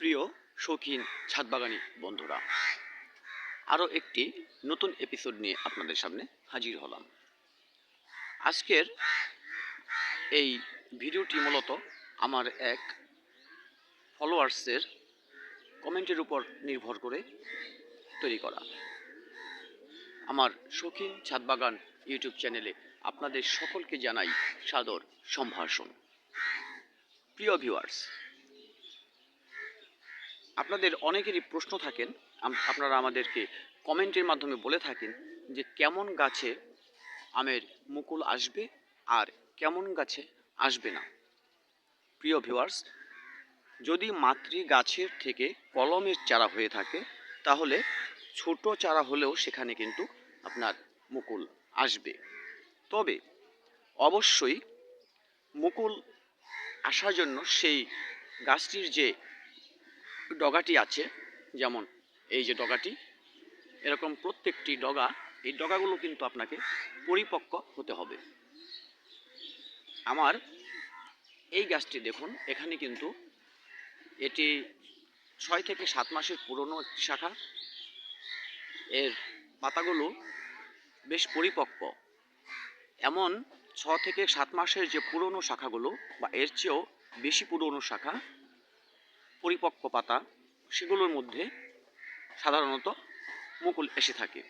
প্রিয় শৌখিন ছাদবাগানি বন্ধুরা, আরও একটি নতুন এপিসোড নিয়ে আপনাদের সামনে হাজির হলাম। আজকের এই ভিডিওটি মূলত আমার এক ফলোয়ার্সের কমেন্টের উপর নির্ভর করে তৈরি করা। আমার শৌখিন ছাদবাগান ইউটিউব চ্যানেলে আপনাদের সকলকে জানাই সাদর সম্ভাষণ। প্রিয় ভিউয়ার্স আপনাদের অনেকেরই প্রশ্ন থাকেন আপনারা আমাদেরকে কমেন্টের মাধ্যমে বলে থাকেন যে কেমন গাছে আমের মুকুল আসবে আর কেমন গাছে আসবে না। প্রিয় ভিউয়ার্স যদি মাতৃ গাছের থেকে কলমের চারা হয়ে থাকে, তাহলে ছোট চারা হলেও সেখানে কিন্তু আপনার মুকুল আসবে। তবে অবশ্যই মুকুল আসার জন্য সেই গাছটির যে ডগাটি আছে, যেমন এই যে ডগাটি, এরকম প্রত্যেকটি ডগা, এই ডগাগুলো কিন্তু আপনাকে পরিপক্ক হতে হবে। আমার এই গাছটি দেখুন, এখানে কিন্তু এটি ছয় থেকে সাত মাসের পুরনো একটি শাখা। এর পাতাগুলো বেশ পরিপক্ক। এমন ছ থেকে সাত মাসের যে পুরনো শাখাগুলো, বা এর চেয়েও বেশি পুরনো শাখা, পরিপক্ক পাতা সেগুলোর মধ্যে সাধারণত মুকুল এসে থাকে।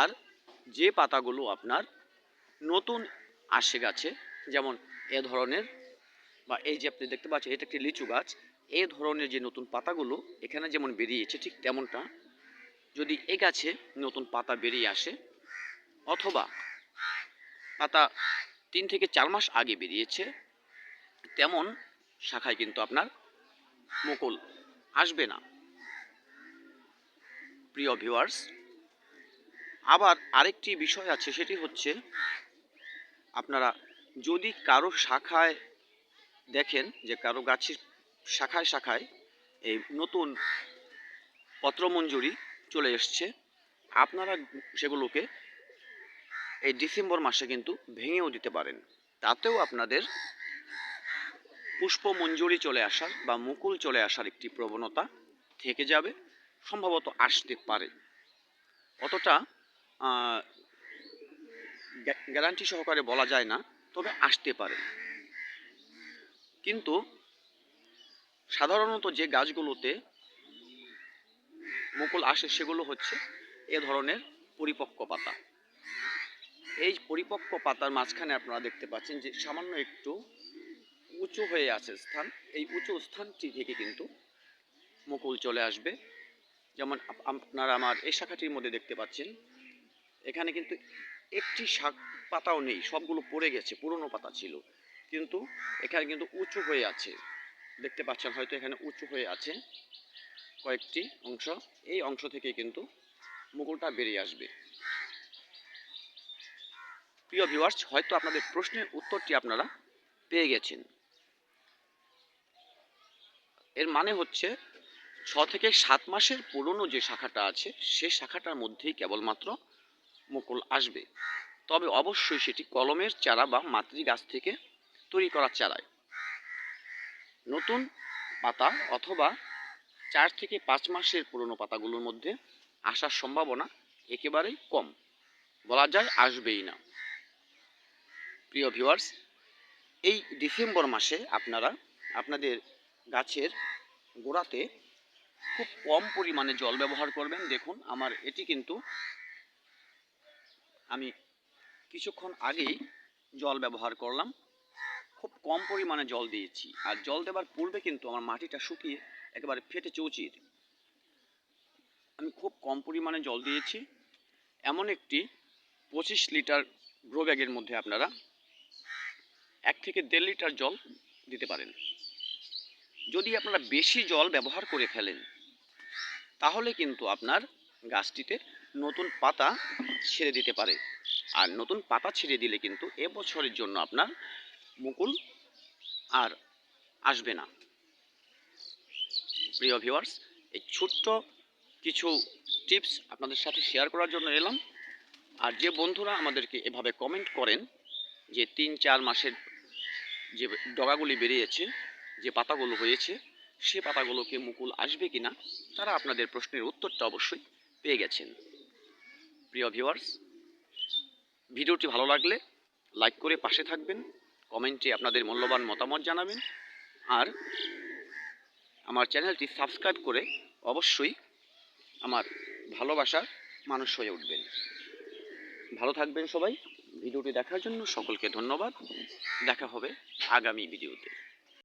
আর যে পাতাগুলো আপনার নতুন আসে গাছে, যেমন এ ধরনের বা এই যে আপনি দেখতে পাচ্ছেন, এটা একটি লিচু গাছ, এ ধরনের যে নতুন পাতাগুলো এখানে যেমন বেরিয়েছে ঠিক তেমনটা, যদি এ গাছে নতুন পাতা বেরিয়ে আসে, অথবা পাতা তিন থেকে চার মাস আগে বেরিয়েছে, তেমন শাখায় কিন্তু আপনার মুকুল আসবে না। প্রিয় ভিউয়ার্স, আবার আরেকটি বিষয় আছে, সেটি হচ্ছে আপনারা যদি কারও শাখায় দেখেন যে কারও গাছের শাখায় শাখায় এই নতুন পত্রমঞ্জুরি চলে এসছে, আপনারা সেগুলোকে এই ডিসেম্বর মাসে কিন্তু ভেঙেও দিতে পারেন। তাতেও আপনাদের পুষ্প মঞ্জুরি চলে আসার বা মুকুল চলে আসার একটি প্রবণতা থেকে যাবে, সম্ভবত আসতে পারে। অতটা গ্যারান্টি সহকারে বলা যায় না, তবে আসতে পারে। কিন্তু সাধারণত যে গাছগুলোতে মুকুল আসে সেগুলো হচ্ছে এ ধরনের পরিপক্ক পাতা। এই পরিপক্ক পাতার মাঝখানে আপনারা দেখতে পাচ্ছেন যে সামান্য একটু উঁচু হয়ে আছে স্থান। এই উঁচু স্থানটি থেকে কিন্তু মুকুল চলে আসবে। যেমন আপ- আপনারা আমার এই শাখাটির মধ্যে দেখতে পাচ্ছেন। এখানে কিন্তু একটি শাক পাতাও নেই, সবগুলো পড়ে গেছে, পুরনো পাতা ছিল। কিন্তু এখানে কিন্তু উঁচু হয়ে আছে। দেখতে পাচ্ছেন হয়তো এখানে উঁচু হয়ে আছে কয়েকটি অংশ। এই অংশ থেকে কিন্তু মুকুলটা বেরিয়ে আসবে। প্রিয় ভিউয়ার্স হয়তো আপনাদের প্রশ্নের উত্তরটি আপনারা পেয়ে গেছেন। এর মানে হচ্ছে ছ থেকে সাত মাসের পুরনো যে শাখাটা আছে, সে শাখাটার মধ্যেই কেবলমাত্র মুকুল আসবে। তবে অবশ্যই সেটি কলমের চারা বা মাতৃ গাছ থেকে তৈরি করা চারায়। নতুন পাতা অথবা চার থেকে পাঁচ মাসের পুরনো পাতাগুলোর মধ্যে আসার সম্ভাবনা একেবারেই কম। বলা যায় আসবেই না। প্রিয় ভিউয়ার্স এই ডিসেম্বর মাসে আপনারা আপনাদের গাছের গোড়াতে খুব কম পরিমাণে জল ব্যবহার করবেন। দেখুন, আমার এটি কিন্তু আমি কিছুক্ষণ আগেই জল ব্যবহার করলাম। খুব কম পরিমাণে জল দিয়েছি। আর জল দেওয়ার পূর্বে কিন্তু আমার মাটিটা শুকিয়ে একেবারে ফেটে চৌচির। আমি খুব কম পরিমাণে জল দিয়েছি। এমন একটি পঁচিশ লিটার গ্রো ব্যাগের মধ্যে আপনারা এক থেকে দেড় লিটার জল দিতে পারেন। যদি আপনারা বেশি জল ব্যবহার করে ফেলেন, তাহলে কিন্তু আপনার গাছটিতে নতুন পাতা ছেড়ে দিতে পারে। আর নতুন পাতা ছেড়ে দিলে কিন্তু এবছরের জন্য আপনার মুকুল আর আসবে না। প্রিয় ভিউয়ার্স এই ছোট্ট কিছু টিপস আপনাদের সাথে শেয়ার করার জন্য এলাম। আর যে বন্ধুরা আমাদেরকে এভাবে কমেন্ট করেন যে তিন চার মাসের যে ডগাগুলি বেরিয়েছে যে পাতাগুলো হয়েছে, সে পাতাগুলোকে মুকুল আসবে কিনা, তারা আপনাদের প্রশ্নের উত্তরটা অবশ্যই পেয়ে গেছেন। প্রিয় ভিউয়ার্স ভিডিওটি ভালো লাগলে লাইক করে পাশে থাকবেন, কমেন্টে আপনাদের মূল্যবান মতামত জানাবেন, আর আমার চ্যানেলটি সাবস্ক্রাইব করে অবশ্যই আমার ভালোবাসার মানুষ হয়ে উঠবেন। ভালো থাকবেন সবাই। ভিডিওটি দেখার জন্য সকলকে ধন্যবাদ। দেখা হবে আগামী ভিডিওতে।